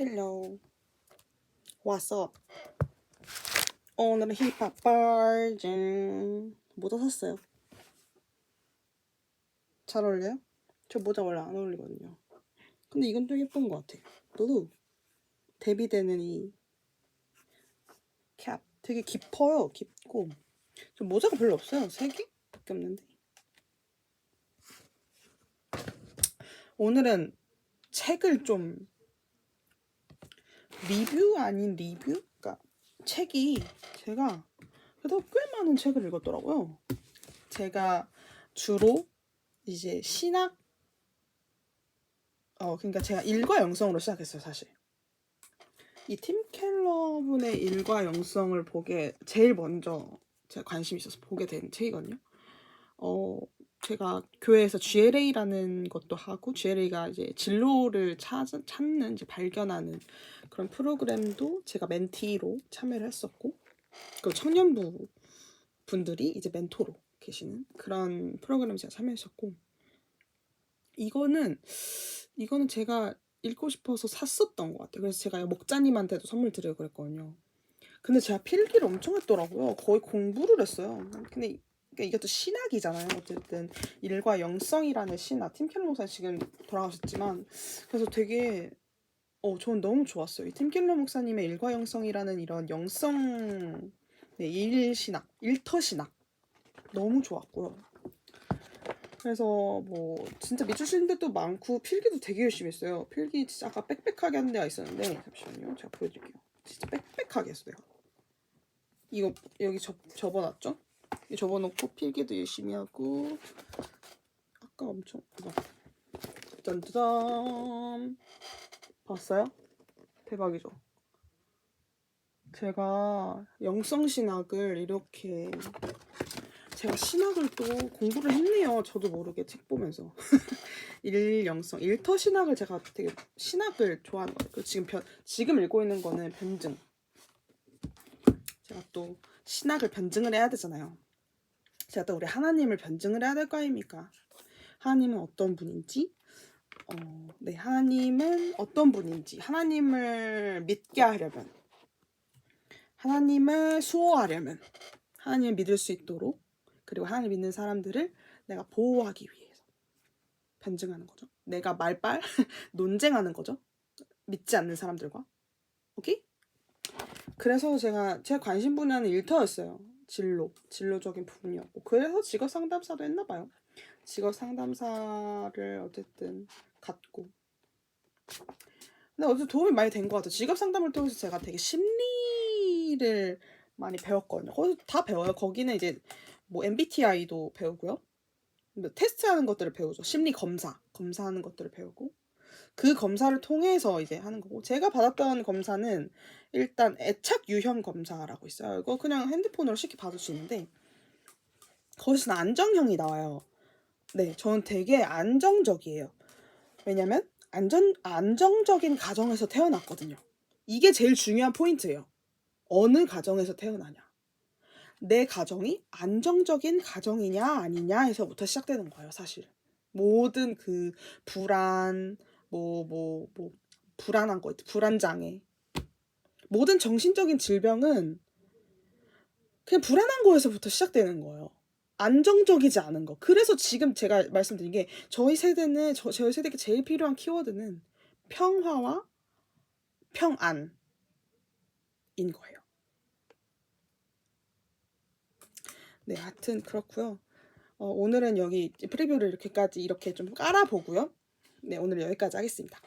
Hello. What's up? 오늘은 힙합 버전 모자 샀어요. 잘 어울려요? 저 모자 원래 안 어울리거든요. 근데 이건 좀 예쁜 것 같아. 너도 대비되는 이 캡 되게 깊어요. 깊고 저 모자가 별로 없어요. 세 개밖에 없는데. 오늘은 책을 좀 리뷰 아닌 리뷰? 그러니까 책이 제가 그래도 꽤 많은 책을 읽었더라고요. 제가 주로 이제 신학 어 그러니까 제가 일과 영성으로 시작했어요, 사실. 이 팀 켈러 분의 일과 영성을 보게 제일 먼저 제가 관심 있어서 보게 된 책이거든요. 어 제가 교회에서 GLA라는 것도 하고 GLA가 이제 진로를 찾, 찾는 이제 발견하는 그런 프로그램도 제가 멘티로 참여를 했었고 그 청년부 분들이 이제 멘토로 계시는 그런 프로그램 제가 참여했었고 이거는 이거는 제가 읽고 싶어서 샀었던 것 같아요. 그래서 제가 목자님한테도 선물 드리고 그랬거든요. 근데 제가 필기를 엄청 했더라고요. 거의 공부를 했어요. 근데 그러니까 이것도 신학이잖아요. 어쨌든 일과 영성이라는 신학. 팀켈러 목사 지금 돌아가셨지만 그래서 되게 어 저는 너무 좋았어요. 이 팀켈러 목사님의 일과 영성이라는 이런 영성 네, 일 신학, 일터 신학 너무 좋았고요. 그래서 뭐 진짜 미주신 데도 많고 필기도 되게 열심히 했어요. 필기 진짜 아까 빽빽하게 한 데가 있었는데 잠시만요. 제가 보여드릴게요. 진짜 빽빽하게 했어요. 이거 여기 접, 접어놨죠? 이 접어놓고 필기도 열심히 하고 아까 엄청 막 짠짜잔 봤어요? 대박이죠? 제가 영성신학을 이렇게 제가 신학을 또 공부를 했네요. 저도 모르게 책 보면서 일영성 일터 신학을 제가 되게 신학을 좋아하는 거예요. 그 지금 변, 지금 읽고 있는 거는 변증. 제가 또 신학을 변증을 해야 되잖아요. 제가 또 우리 하나님을 변증을 해야 될 거 아닙니까? 하나님은 어떤 분인지, 어, 네, 하나님은 어떤 분인지, 하나님을 믿게 하려면, 하나님을 수호하려면, 하나님을 믿을 수 있도록, 그리고 하나님 믿는 사람들을 내가 보호하기 위해서 변증하는 거죠. 내가 말빨, 논쟁하는 거죠. 믿지 않는 사람들과. 오케이? 그래서 제가 제 관심 분야는 일터였어요. 진로, 진로적인 부분이었고 그래서 직업 상담사도 했나 봐요. 직업 상담사를 어쨌든 갖고 근데 어쨌든 도움이 많이 된 것 같아요. 직업 상담을 통해서 제가 되게 심리를 많이 배웠거든요. 거기서 다 배워요. 거기는 이제 뭐 MBTI도 배우고요. 뭐 테스트하는 것들을 배우죠. 심리 검사, 검사하는 것들을 배우고 그 검사를 통해서 이제 하는 거고 제가 받았던 검사는 일단 애착 유형 검사라고 있어요. 이거 그냥 핸드폰으로 쉽게 받을 수 있는데 거기서는 안정형이 나와요. 네, 저는 되게 안정적이에요. 왜냐면 안전 안정적인 가정에서 태어났거든요. 이게 제일 중요한 포인트예요. 어느 가정에서 태어나냐. 내 가정이 안정적인 가정이냐 아니냐에서부터 시작되는 거예요, 사실. 모든 그 불안, 뭐, 뭐, 뭐, 불안한 거, 불안장애. 모든 정신적인 질병은 그냥 불안한 거에서부터 시작되는 거예요. 안정적이지 않은 거. 그래서 지금 제가 말씀드린 게 저희 세대는, 저, 저희 세대에게 제일 필요한 키워드는 평화와 평안인 거예요. 네, 하여튼 그렇고요. 어, 오늘은 여기 프리뷰를 이렇게까지 이렇게 좀 깔아보고요. 네, 오늘 여기까지 하겠습니다.